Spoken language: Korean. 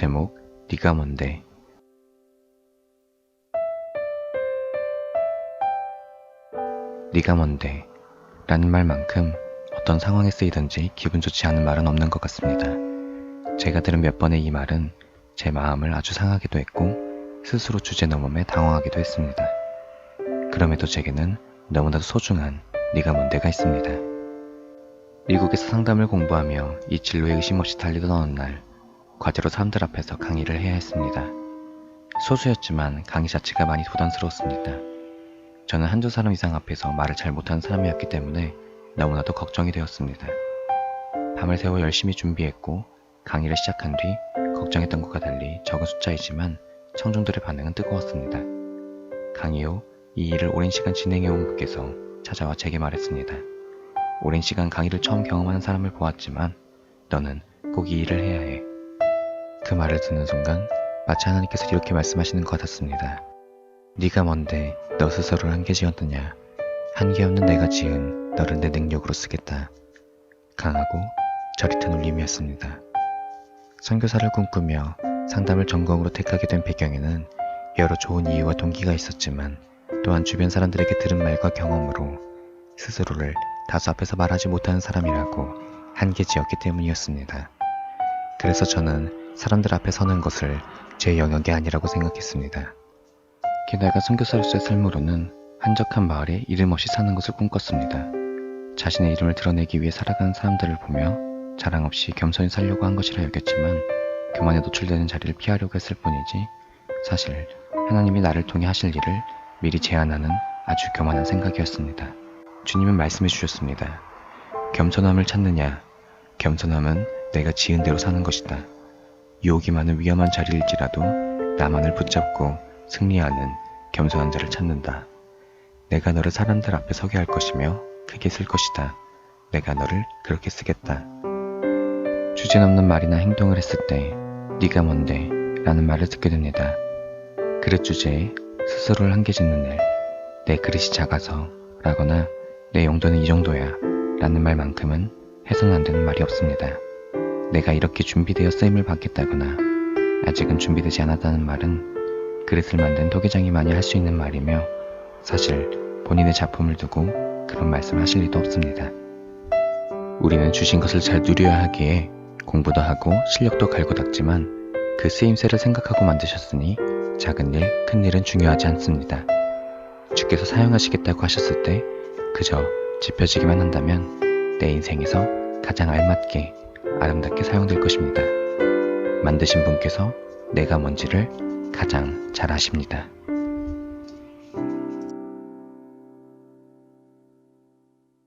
제목 네가 뭔데 네가 뭔데 라는 말만큼 어떤 상황에 쓰이든지 기분 좋지 않은 말은 없는 것 같습니다. 제가 들은 몇 번의 이 말은 제 마음을 아주 상하기도 했고 스스로 주제 넘음에 당황하기도 했습니다. 그럼에도 제게는 너무나도 소중한 네가 뭔데가 있습니다. 미국에서 상담을 공부하며 이 진로에 의심 없이 달리던 어느 날 과제로 사람들 앞에서 강의를 해야 했습니다. 소수였지만 강의 자체가 많이 부담스러웠습니다. 저는 한두 사람 이상 앞에서 말을 잘 못하는 사람이었기 때문에 너무나도 걱정이 되었습니다. 밤을 새워 열심히 준비했고 강의를 시작한 뒤 걱정했던 것과 달리 적은 숫자이지만 청중들의 반응은 뜨거웠습니다. 강의 후 이 일을 오랜 시간 진행해온 분께서 찾아와 제게 말했습니다. 오랜 시간 강의를 처음 경험하는 사람을 보았지만 너는 꼭 이 일을 해야 해. 그 말을 듣는 순간 마치 하나님께서 이렇게 말씀하시는 것 같았습니다. 네가 뭔데 너 스스로를 한계 지었느냐. 한계 없는 내가 지은 너를 내 능력으로 쓰겠다. 강하고 저릿한 울림이었습니다. 선교사를 꿈꾸며 상담을 전공으로 택하게 된 배경에는 여러 좋은 이유와 동기가 있었지만 또한 주변 사람들에게 들은 말과 경험으로 스스로를 다수 앞에서 말하지 못하는 사람이라고 한계 지었기 때문이었습니다. 그래서 저는 사람들 앞에 서는 것을 제 영역이 아니라고 생각했습니다. 게다가 선교사로서의 삶으로는 한적한 마을에 이름 없이 사는 것을 꿈꿨습니다. 자신의 이름을 드러내기 위해 살아가는 사람들을 보며 자랑 없이 겸손히 살려고 한 것이라 여겼지만 교만에 노출되는 자리를 피하려고 했을 뿐이지 사실 하나님이 나를 통해 하실 일을 미리 제안하는 아주 교만한 생각이었습니다. 주님은 말씀해 주셨습니다. 겸손함을 찾느냐? 겸손함은 내가 지은 대로 사는 것이다. 유혹이 많은 위험한 자리일지라도 나만을 붙잡고 승리하는 겸손한 자를 찾는다. 내가 너를 사람들 앞에 서게 할 것이며 크게 쓸 것이다. 내가 너를 그렇게 쓰겠다. 주제 넘는 말이나 행동을 했을 때 네가 뭔데? 라는 말을 듣게 됩니다. 그릇 주제에 스스로를 한계 짓는 일, 내 그릇이 작아서 라거나 내 용도는 이 정도야 라는 말만큼은 해서는 안 되는 말이 없습니다. 내가 이렇게 준비되어 쓰임을 받겠다거나 아직은 준비되지 않았다는 말은 그릇을 만든 도계장이 많이 할 수 있는 말이며 사실 본인의 작품을 두고 그런 말씀을 하실 리도 없습니다. 우리는 주신 것을 잘 누려야 하기에 공부도 하고 실력도 갈고 닦지만 그 쓰임새를 생각하고 만드셨으니 작은 일, 큰 일은 중요하지 않습니다. 주께서 사용하시겠다고 하셨을 때 그저 짚혀지기만 한다면 내 인생에서 가장 알맞게 아름답게 사용될 것입니다. 만드신 분께서 내가 뭔지를 가장 잘 아십니다.